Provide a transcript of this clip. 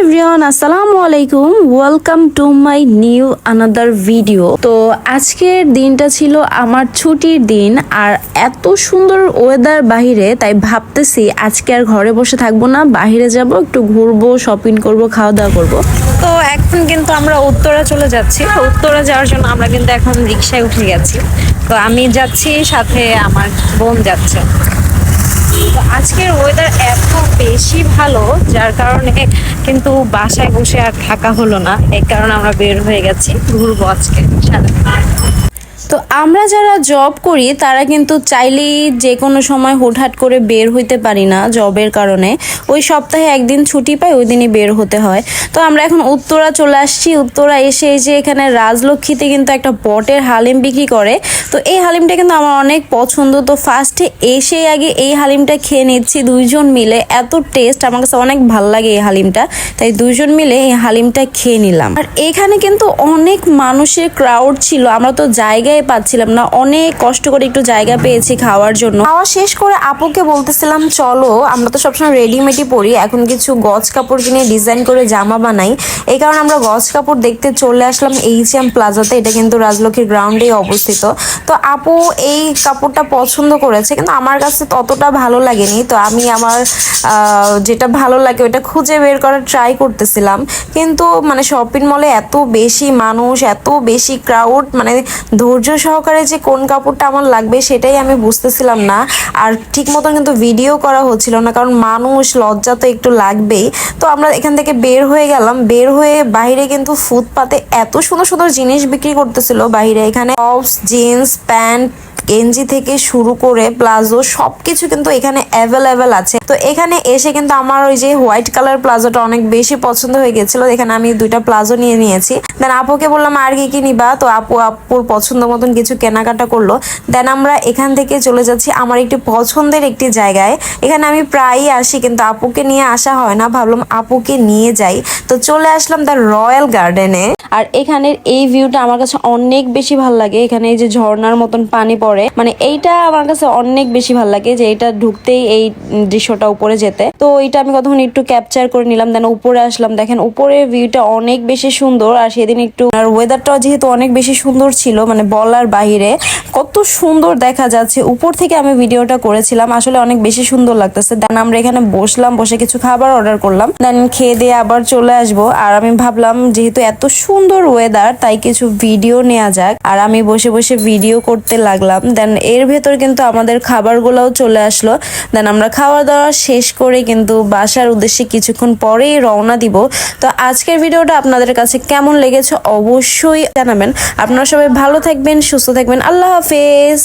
Everyone আসসালামু আলাইকুম। Welcome to my new another video তো আজকের দিনটা ছিল আমার ছুটির দিন আর এত সুন্দর ওয়েদার বাহিরে, তাই ভাবতেছি আজকে আর ঘরে বসে থাকব না বাইরে যাব, একটু ঘুরবো শপিং করব খাওয়া দাওয়া করব। তো এখন কিন্তু আমরা উত্তরা চলে যাচ্ছি। উত্তরা যাওয়ার জন্য আমরা কিন্তু এখন রিক্সায় উঠে গেছি। তো আমি যাচ্ছি, সাথে আমার বোন যাচ্ছে। আজকের ওয়েদার এত বেশি ভালো, যার কারণে কিন্তু বাসায় বসে আর থাকা হলো না এই কারণে আমরা বের হয়ে গেছি ঘুরবো আজকে। তো আমরা যারা জব করি, তারা কিন্তু চাইলেই যে কোনো সময় হুটহাট করে বের হইতে পারি না জবের কারণে। ওই সপ্তাহে একদিন ছুটি পাই, ওই দিনই বের হতে হয়। তো আমরা এখন উত্তরা চলে আসছি। উত্তরা এসে এই যে এখানে রাজলক্ষ্মীতে কিন্তু একটা পটের হালিম বিক্রি করে। তো এই হালিমটা কিন্তু আমার অনেক পছন্দ। তো ফার্স্টে এসে আগে এই হালিমটা খেয়ে নিচ্ছি দুইজন মিলে। এত টেস্ট আমার কাছে অনেক ভালো লাগে এই হালিমটা। তাই দুইজন মিলে এই হালিমটা খেয়ে নিলাম। আর এখানে কিন্তু অনেক মানুষের ক্রাউড ছিল। আমরা তো জায়গায় পাচ্ছিলাম না। অনেক কষ্ট করে একটু জায়গা পেয়েছি খাওয়ার জন্য। খাওয়া শেষ করে আপুকে বলতেছিলাম, চলো, আমরা তো সবসময় রেডিমেডই পরি। এখন কিছু গজ কাপড় কিনে ডিজাইন করে জামা বানাই। এই কারণে আমরা গজ কাপড় দেখতে চলে আসলাম এইচ এম প্লাজাতে এটা কিন্তু রাজলক্ষ্মীর গ্রাউন্ডেই অবস্থিত। তো আপু এই কাপড়টা পছন্দ করেছে, কিন্তু আমার কাছে ততটা ভালো লাগেনি। তো আমি আমার যেটা ভালো লাগে ওটা খুঁজে বের করার ট্রাই করতেছিলাম। কিন্তু মানে শপিং মলে এত বেশি মানুষ, এত বেশি ক্রাউড মানে ধৈর্য সহকারে যে কোন কাপড়টা আমার লাগবে সেটাই আমি বুঝতেছিলাম না। আর ঠিক মতন কিন্তু ভিডিও করা হচ্ছিল না, কারণ মানুষ লজ্জা তো একটু লাগবেই। তো আমরা এখান থেকে বের হয়ে গেলাম। বের হয়ে বাইরে কিন্তু ফুটপাতে এত সুন্দর সুন্দর জিনিস বিক্রি করতেছিল। বাহিরে এখানে টপস জিন্স প্যান্ট গেঞ্জি থেকে শুরু করে প্লাজো সবকিছু কিন্তু এখানে অ্যাভেলেবেল আছে। তো এখানে এসে কিন্তু আমার ওই যে হোয়াইট কালার প্লাজোটা অনেক বেশি পছন্দ হয়ে গেছিল। এখানে আমি দুইটা প্লাজো নিয়ে নিয়েছি। দেন আপুকে বললাম, আর কি কি নিবা? তো আপু, আপুর পছন্দ মতন কিছু কেনাকাটা করল। দেন আমরা এখান থেকে চলে যাচ্ছি আমার একটি পছন্দের একটি জায়গায়। এখানে আমি প্রায়ই আসি, কিন্তু আপুকে নিয়ে আসা হয় না। ভাবলাম আপুকে নিয়ে যাই। তো চলে আসলাম দ্য রয়্যাল গার্ডেনে আর এখানের এই ভিউটা আমার কাছে অনেক বেশি ভালো লাগে। এখানে এই যে ঝর্ণার মতন পানি পড়ে মানে এইটা আমার কাছে অনেক বেশি ভালো লাগে যে এটা ঢুকতেই এই দৃশ্যটা উপরে যেতে। তো এটা আমি কতক্ষণ একটু ক্যাপচার করে নিলাম দেন উপরে আসলাম। দেখেন উপরের ভিউটা অনেক বেশি সুন্দর, আর সেদিন একটু আর ওয়েদারটাও যেহেতু অনেক বেশি সুন্দর ছিল মানে বলার বাইরে কত সুন্দর দেখা যাচ্ছে। উপর থেকে আমি ভিডিওটা করেছিলাম, আসলে অনেক বেশি সুন্দর লাগতেছে। দেন আমরা এখানে বসলাম, বসে কিছু খাবার অর্ডার করলাম। দেন খেয়ে দিয়ে আবার চলে আসব। আর আমি ভাবলাম, যেহেতু এত সুন্দর ওয়েদার তাই কিছু ভিডিও নেওয়া যাক। আর আমি বসে বসে ভিডিও করতে লাগলাম। দেন এর ভেতর কিন্তু আমাদের খাবারগুলোও চলে আসলো। দেন আমরা খাওয়া দাওয়া শেষ করে কিন্তু বাসার উদ্দেশ্যে কিছুক্ষণ পরেই রওনা দিব। তো আজকের ভিডিওটা আপনাদের কাছে কেমন লেগেছে অবশ্যই জানাবেন। আপনারা সবাই ভালো থাকবেন, সুস্থ থাকবেন। আল্লাহ হাফেজ!